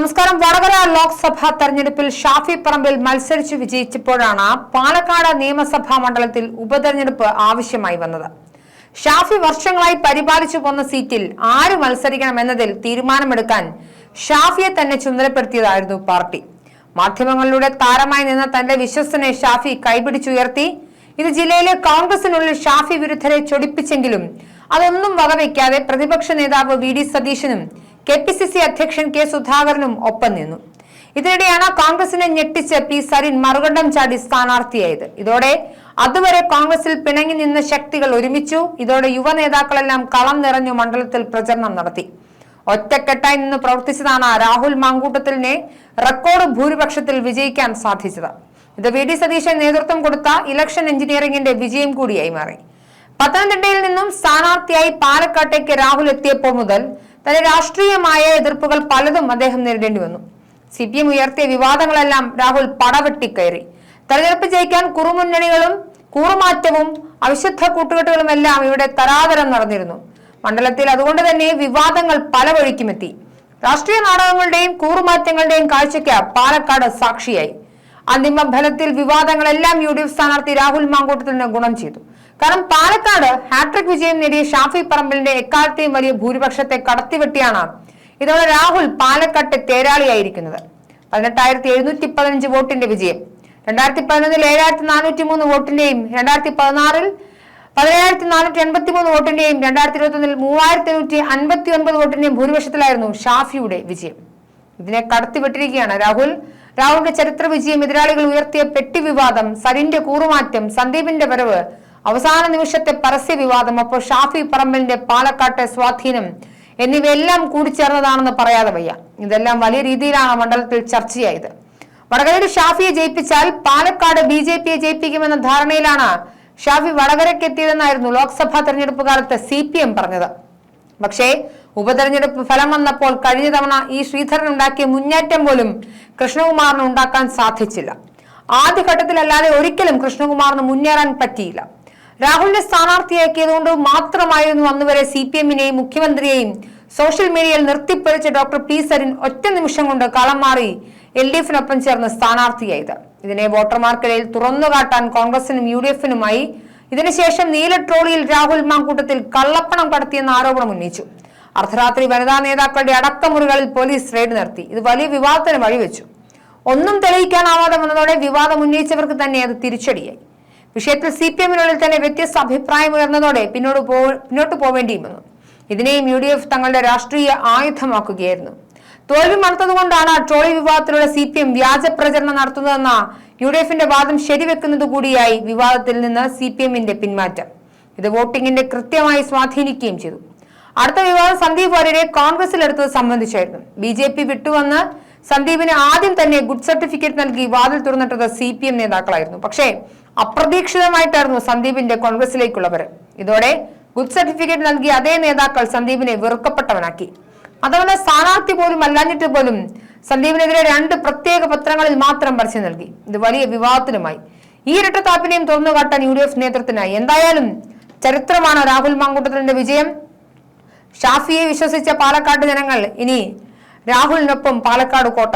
നമസ്കാരം. വടകര ലോക്സഭാ തെരഞ്ഞെടുപ്പിൽ ഷാഫി പറമ്പിൽ മത്സരിച്ചു വിജയിച്ചപ്പോഴാണ് പാലക്കാട് നിയമസഭാ മണ്ഡലത്തിൽ ഉപതെരഞ്ഞെടുപ്പ് ആവശ്യമായി വന്നത്. ഷാഫി വർഷങ്ങളായി പരിപാലിച്ചു പോന്ന സീറ്റിൽ ആര് മത്സരിക്കണമെന്നതിൽ തീരുമാനമെടുക്കാൻ ഷാഫിയെ തന്നെ ചുമതലപ്പെടുത്തിയതായിരുന്നു പാർട്ടി. മാധ്യമങ്ങളിലൂടെ താരമായി നിന്ന തന്റെ വിശ്വസനെ ഷാഫി കൈപിടിച്ചുയർത്തി. ഇത് ജില്ലയിലെ കോൺഗ്രസിനുള്ളിൽ ഷാഫി വിരുദ്ധരെ ചൊടിപ്പിച്ചെങ്കിലും അതൊന്നും വകവയ്ക്കാതെ പ്രതിപക്ഷ നേതാവ് വി ഡി സതീശനും കെ പി സി സി അധ്യക്ഷൻ കെ സുധാകരനും ഒപ്പം നിന്നു. ഇതിനിടെയാണ് കോൺഗ്രസിനെ ഞെട്ടിച്ച് പി സരിൻ മറുകണ്ഠം ചാടി സ്ഥാനാർത്ഥിയായത്. ഇതോടെ അതുവരെ കോൺഗ്രസിൽ പിണങ്ങി നിന്ന ശക്തികൾ ഒരുമിച്ചു. ഇതോടെ യുവ നേതാക്കളെല്ലാം കളം നിറഞ്ഞു മണ്ഡലത്തിൽ പ്രചരണം നടത്തി. ഒറ്റക്കെട്ടായി നിന്ന് പ്രവർത്തിച്ചതാണ് രാഹുൽ മാങ്കൂട്ടത്തിലിനെ റെക്കോർഡ് ഭൂരിപക്ഷത്തിൽ വിജയിക്കാൻ സാധിച്ചത്. ഇത് വി. ഡി. സതീശൻ നേതൃത്വം കൊടുത്ത ഇലക്ഷൻ എഞ്ചിനീയറിംഗിന്റെ വിജയം കൂടിയായി മാറി. പത്തനംതിട്ടയിൽ നിന്നും സ്ഥാനാർത്ഥിയായി പാലക്കാട്ടേക്ക് രാഹുൽ എത്തിയപ്പോൾ മുതൽ തന്റെ രാഷ്ട്രീയമായ എതിർപ്പുകൾ പലതും അദ്ദേഹം നേരിടേണ്ടി വന്നു. സി പി എം ഉയർത്തിയ വിവാദങ്ങളെല്ലാം രാഹുൽ പടവെട്ടിക്കയറി. തെരഞ്ഞെടുപ്പ് ജയിക്കാൻ കുറുമുന്നണികളും കൂറുമാറ്റവും അവിശുദ്ധ കൂട്ടുകെട്ടുകളും എല്ലാം ഇവിടെ തരാതരം നടന്നിരുന്നു. മണ്ഡലത്തിൽ അതുകൊണ്ട് തന്നെ വിവാദങ്ങൾ പല വഴിക്കുമെത്തി രാഷ്ട്രീയ നാടകങ്ങളുടെയും കൂറുമാറ്റങ്ങളുടെയും കാഴ്ചയ്ക്ക് പാലക്കാട് സാക്ഷിയായി. അന്തിമ ഫലത്തിൽ വിവാദങ്ങളെല്ലാം യു ഡി എഫ് സ്ഥാനാർത്ഥി രാഹുൽ മാങ്കൂട്ടത്തിന് ഗുണം ചെയ്തു. കാരണം പാലക്കാട് ഹാട്രിക് വിജയം നേടിയ ഷാഫി പറമ്പലിന്റെ എക്കാലത്തെയും വലിയ ഭൂരിപക്ഷത്തെ കടത്തിവെട്ടിയാണ് ഇതോടെ രാഹുൽ പാലക്കാട്ടെ തേരാളിയായിരിക്കുന്നത്. പതിനെട്ടായിരത്തി എഴുന്നൂറ്റി പതിനഞ്ച് വോട്ടിന്റെ വിജയം. രണ്ടായിരത്തി പതിനൊന്നിൽ ഏഴായിരത്തി നാനൂറ്റി മൂന്ന് വോട്ടിന്റെയും രണ്ടായിരത്തി പതിനാറിൽ പതിനേഴായിരത്തി നാനൂറ്റി എൺപത്തി മൂന്ന് വോട്ടിന്റെയും രണ്ടായിരത്തി ഇരുപത്തി ഒന്നിൽ മൂവായിരത്തി നൂറ്റി അൻപത്തി ഒൻപത് വോട്ടിന്റെയും ഭൂരിപക്ഷത്തിലായിരുന്നു ഷാഫിയുടെ വിജയം. ഇതിനെ കടത്തിവിട്ടിരിക്കുകയാണ് രാഹുൽ. രാഹുലിന്റെ ചരിത്ര വിജയം എതിരാളികൾ ഉയർത്തിയ പെട്ടി വിവാദം സരിന്റെ കൂറുമാറ്റം സന്ദീപിന്റെ വരവ് അവസാന നിമിഷത്തെ പരസ്യ വിവാദം അപ്പോൾ ഷാഫി പറമ്പലിന്റെ പാലക്കാട്ടെ സ്വാധീനം എന്നിവയെല്ലാം കൂടിച്ചേർന്നതാണെന്ന് പറയാതെ വയ്യ. ഇതെല്ലാം വലിയ രീതിയിലാണ് മണ്ഡലത്തിൽ ചർച്ചയായത്. വടകരയിൽ ഷാഫിയെ ജയിപ്പിച്ചാൽ പാലക്കാട് ബി ജെ പിയെ ജയിപ്പിക്കുമെന്ന ധാരണയിലാണ് ഷാഫി വടകരയ്ക്ക് എത്തിയതെന്നായിരുന്നു ലോക്സഭാ തെരഞ്ഞെടുപ്പ് കാലത്ത് സി പി എം പറഞ്ഞത്. പക്ഷേ ഉപതെരഞ്ഞെടുപ്പ് ഫലം വന്നപ്പോൾ കഴിഞ്ഞ തവണ ഈ ശ്രീധരൻ ഉണ്ടാക്കിയ മുന്നേറ്റം പോലും കൃഷ്ണകുമാറിന് ഉണ്ടാക്കാൻ സാധിച്ചില്ല. ആദ്യഘട്ടത്തിലല്ലാതെ ഒരിക്കലും കൃഷ്ണകുമാറിന് മുന്നേറാൻ പറ്റിയില്ല. രാഹുലിനെ സ്ഥാനാർത്ഥിയാക്കിയതുകൊണ്ട് മാത്രമായിരുന്നു അന്നുവരെ സി പി എമ്മിനെയും മുഖ്യമന്ത്രിയെയും സോഷ്യൽ മീഡിയയിൽ നിർത്തിപ്പൊരിച്ച ഡോക്ടർ പി സരിൻ ഒറ്റ നിമിഷം കൊണ്ട് കളം മാറി എൽ ഡി എഫിനൊപ്പം ചേർന്ന് സ്ഥാനാർത്ഥിയായത്. ഇതിനെ വോട്ടർമാർക്കിടയിൽ തുറന്നുകാട്ടാൻ കോൺഗ്രസിനും യു ഡി എഫിനുമായി. ഇതിനുശേഷം നീല ട്രോളിയിൽ രാഹുൽ മാങ്കൂട്ടത്തിൽ കള്ളപ്പണം കടത്തിയെന്ന ആരോപണം ഉന്നയിച്ചു. അർദ്ധരാത്രി വനിതാ നേതാക്കളുടെ അടക്കമുറികളിൽ പോലീസ് റെയ്ഡ് നടത്തി. ഇത് വലിയ വിവാദത്തിന് വഴിവെച്ചു. ഒന്നും തെളിയിക്കാനാവാതെ വന്നതോടെ വിവാദം ഉന്നയിച്ചവർക്ക് തന്നെ അത് തിരിച്ചടിയായി. വിഷയത്തിൽ സി പി എമ്മിനുള്ളിൽ തന്നെ വ്യത്യസ്ത അഭിപ്രായം ഉയർന്നതോടെ പിന്നോട്ട് പോ പിന്നോട്ട് പോവേണ്ടിയും വന്നു ഇതിനെയും യു ഡി എഫ് തങ്ങളുടെ രാഷ്ട്രീയ ആയുധമാക്കുകയായിരുന്നു. തോൽവി മറുത്തതുകൊണ്ടാണ് ട്രോളി വിവാദത്തിലൂടെ സി പി എം വ്യാജ പ്രചരണം നടത്തുന്നതെന്ന യു ഡി എഫിന്റെ വാദം ശരിവെക്കുന്നത് കൂടിയായി വിവാദത്തിൽ നിന്ന് സി പി എമ്മിന്റെ പിന്മാറ്റം. ഇത് വോട്ടിംഗിന്റെ കൃത്യമായി സ്വാധീനിക്കുകയും ചെയ്തു. അടുത്ത വിവാദം സന്ദീപ് വാര്യരെ കോൺഗ്രസിലെടുത്തത് സംബന്ധിച്ചായിരുന്നു. ബി ജെ പി വിട്ടുവന്ന് സന്ദീപിന് ആദ്യം തന്നെ ഗുഡ് സർട്ടിഫിക്കറ്റ് നൽകി വാതിൽ തുറന്നിട്ടത് സി പി എം നേതാക്കളായിരുന്നു. പക്ഷേ അപ്രതീക്ഷിതമായിട്ടായിരുന്നു സന്ദീപിന്റെ കോൺഗ്രസിലേക്കുള്ളവർ ഇതോടെ ഗുഡ് സർട്ടിഫിക്കറ്റ് നൽകിയ അതേ നേതാക്കൾ സന്ദീപിനെ വെറുക്കപ്പെട്ടവനാക്കി. അതുപോലെ സ്ഥാനാർത്ഥി പോലും അല്ലാഞ്ഞിട്ട് പോലും സന്ദീപിനെതിരെ രണ്ട് പ്രത്യേക പത്രങ്ങളിൽ മാത്രം പരസ്യം നൽകി. ഇത് വലിയ വിവാദത്തിനുമായി. ഈ ഇരട്ടത്താപ്പിനെയും തുറന്നുകാട്ടാൻ യു ഡി എഫ് നേതൃത്വത്തിനായി. എന്തായാലും ചരിത്രമാണ് രാഹുൽ മാങ്കൂട്ടത്തിന്റെ വിജയം. ഷാഫിയെ വിശ്വസിച്ച പാലക്കാട് ജനങ്ങൾ ഇനി രാഹുലിനൊപ്പം പാലക്കാട് കോട്ട